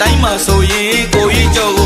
တိုင်းမှာဆိုရင်ကိုကြီးကျော်